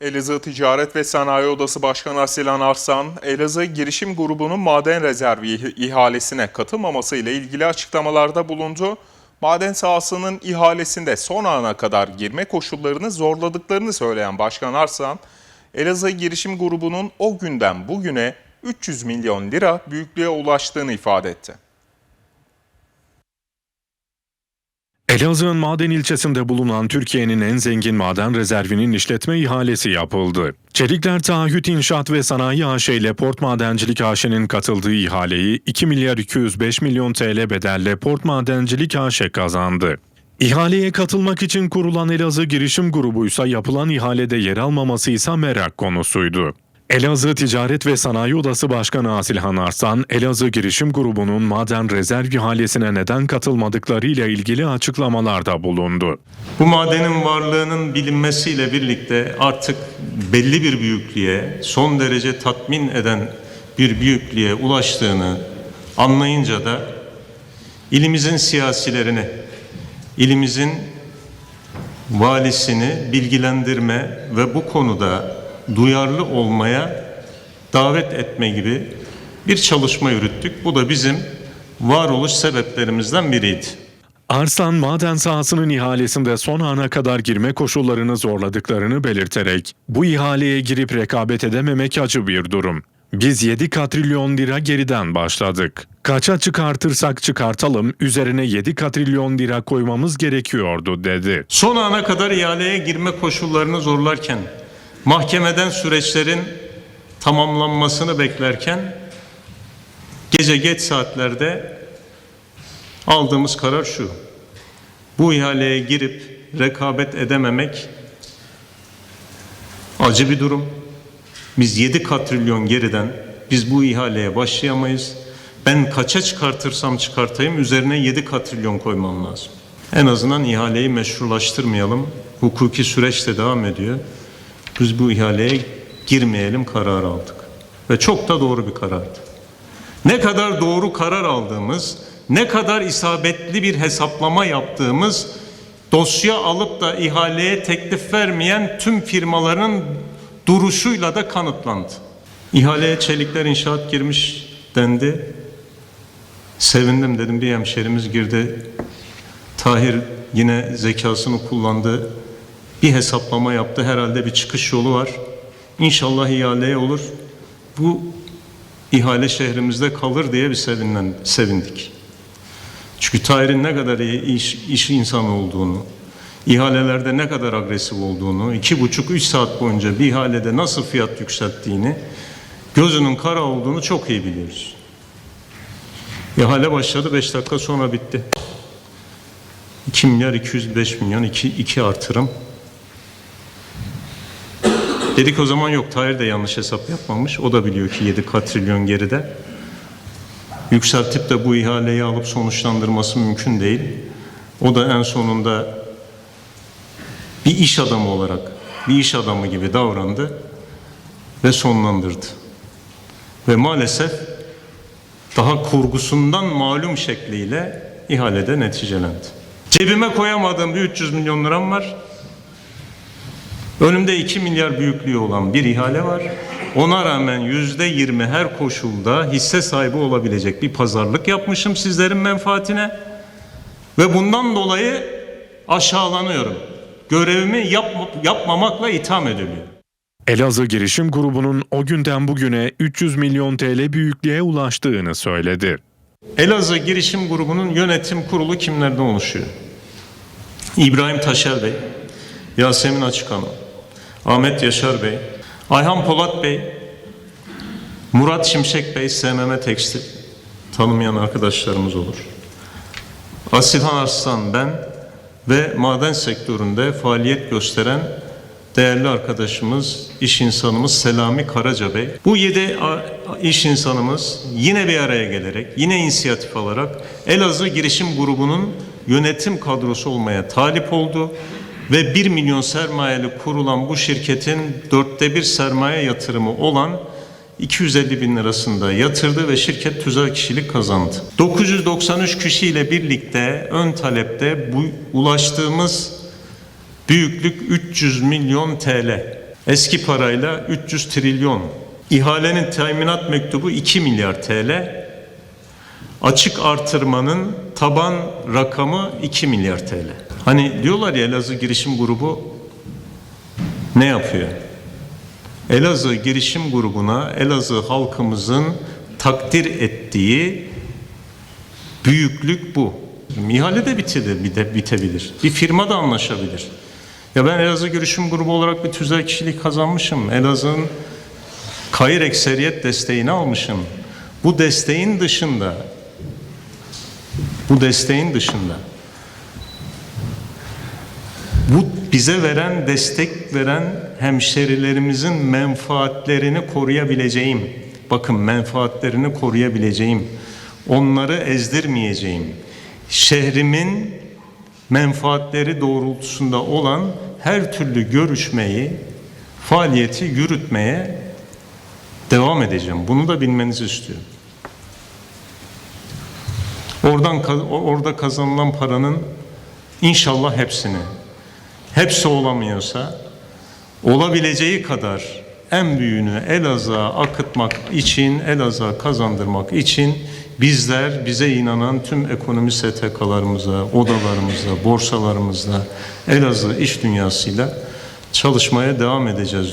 Elazığ Ticaret ve Sanayi Odası Başkanı Asilan Arslan, Elazığ Girişim Grubu'nun maden rezervi ih- ihalesine katılmaması ile ilgili açıklamalarda bulundu. Maden sahasının ihalesinde son ana kadar girme koşullarını zorladıklarını söyleyen Başkan Arslan, Elazığ Girişim Grubu'nun o günden bugüne 300 milyon lira büyüklüğe ulaştığını ifade etti. Elazığ'ın Maden ilçesinde bulunan Türkiye'nin en zengin maden rezervinin işletme ihalesi yapıldı. Çelikler Taahhüt İnşaat ve Sanayi AŞ ile Port Madencilik AŞ'nin katıldığı ihaleyi 2 milyar 205 milyon TL bedelle Port Madencilik AŞ kazandı. İhaleye katılmak için kurulan Elazığ Girişim Grubu ise yapılan ihalede yer almaması ise merak konusuydu. Elazığ Ticaret ve Sanayi Odası Başkanı Asilhan Arslan, Elazığ Girişim Grubu'nun maden rezerv ihalesine neden katılmadıkları ile ilgili açıklamalarda bulundu. Bu madenin varlığının bilinmesiyle birlikte artık belli bir büyüklüğe, son derece tatmin eden bir büyüklüğe ulaştığını anlayınca da ilimizin siyasilerini, ilimizin valisini bilgilendirme ve bu konuda duyarlı olmaya davet etme gibi bir çalışma yürüttük. Bu da bizim varoluş sebeplerimizden biriydi. Arslan maden sahasının ihalesinde son ana kadar girme koşullarını zorladıklarını belirterek bu ihaleye girip rekabet edememek acı bir durum. Biz 7 katrilyon lira geriden başladık. Kaça çıkartırsak çıkartalım üzerine 7 katrilyon lira koymamız gerekiyordu dedi. Son ana kadar ihaleye girme koşullarını zorlarken, mahkemeden süreçlerin tamamlanmasını beklerken, gece geç saatlerde aldığımız karar şu. Bu ihaleye girip rekabet edememek acı bir durum. Biz 7 katrilyon geriden biz bu ihaleye başlayamayız. Ben kaça çıkartırsam çıkartayım üzerine 7 katrilyon koymam lazım. En azından ihaleyi meşrulaştırmayalım. Hukuki süreç de devam ediyor. Biz bu ihaleye girmeyelim kararı aldık. Ve çok da doğru bir karardı. Ne kadar doğru karar aldığımız, ne kadar isabetli bir hesaplama yaptığımız dosya alıp da ihaleye teklif vermeyen tüm firmaların duruşuyla da kanıtlandı. İhaleye Çelikler İnşaat girmiş dendi. Sevindim dedim bir hemşerimiz girdi. Tahir yine zekasını kullandı. Bir hesaplama yaptı. Herhalde bir çıkış yolu var. İnşallah ihaleye olur. Bu ihale şehrimizde kalır diye bir sevinlen, sevindik. Çünkü Tahir'in ne kadar iyi iş, iş insanı olduğunu, ihalelerde ne kadar agresif olduğunu, iki buçuk üç saat boyunca bir ihalede nasıl fiyat yükselttiğini, gözünün kara olduğunu çok iyi biliyoruz. İhale başladı, beş dakika sonra bitti. 2 milyar 205 milyon, 2, 2 artırım. Dedik o zaman yok, Tahir de yanlış hesap yapmamış. O da biliyor ki 7 katrilyon geride. Yükseltip de bu ihaleyi alıp sonuçlandırması mümkün değil. O da en sonunda bir iş adamı olarak, bir iş adamı gibi davrandı ve sonlandırdı. Ve maalesef daha kurgusundan malum şekliyle ihalede neticelendi. Cebime koyamadığım bir 300 milyon liram var. Önümde 2 milyar büyüklüğü olan bir ihale var. Ona rağmen yüzde 20 her koşulda hisse sahibi olabilecek bir pazarlık yapmışım sizlerin menfaatine. Ve bundan dolayı aşağılanıyorum. Görevimi yapma- yapmamakla itham ediliyor. Elazığ Girişim Grubu'nun o günden bugüne 300 milyon TL büyüklüğe ulaştığını söyledi. Elazığ Girişim Grubu'nun yönetim kurulu kimlerden oluşuyor? İbrahim Taşer Bey, Yasemin Açık Hanım, Ahmet Yaşar Bey, Ayhan Polat Bey, Murat Şimşek Bey, SMM Tekstil, tanımayan arkadaşlarımız olur. Asilhan Arslan ben ve maden sektöründe faaliyet gösteren değerli arkadaşımız, iş insanımız Selami Karaca Bey. Bu yedi iş insanımız yine bir araya gelerek, yine inisiyatif alarak Elazığ Girişim Grubu'nun yönetim kadrosu olmaya talip oldu ve 1 milyon sermayeli kurulan bu şirketin dörtte bir sermaye yatırımı olan 250 bin lirasında yatırdı ve şirket tüzel kişilik kazandı. 993 kişiyle birlikte ön talepte bu ulaştığımız büyüklük 300 milyon TL. Eski parayla 300 trilyon. İhalenin teminat mektubu 2 milyar TL. Açık artırmanın taban rakamı 2 milyar TL. Hani diyorlar ya Elazığ Girişim Grubu ne yapıyor? Elazığ Girişim Grubu'na Elazığ halkımızın takdir ettiği büyüklük bu. İhale de bitebilir. Bir firma da anlaşabilir. Ya ben Elazığ Girişim Grubu olarak bir tüzel kişilik kazanmışım. Elazığ'ın kayır ekseriyet desteğini almışım. Bu desteğin dışında bu desteğin dışında bu bize veren, destek veren hemşerilerimizin menfaatlerini koruyabileceğim. Bakın menfaatlerini koruyabileceğim. Onları ezdirmeyeceğim. Şehrimin menfaatleri doğrultusunda olan her türlü görüşmeyi, faaliyeti yürütmeye devam edeceğim. Bunu da bilmenizi istiyorum. Oradan orada kazanılan paranın inşallah hepsini hepsi olamıyorsa olabileceği kadar en büyüğünü Elazığ'a akıtmak için, Elazığ'a kazandırmak için bizler bize inanan tüm ekonomi STK'larımıza, odalarımıza, borsalarımızla, Elazığ iş dünyasıyla çalışmaya devam edeceğiz.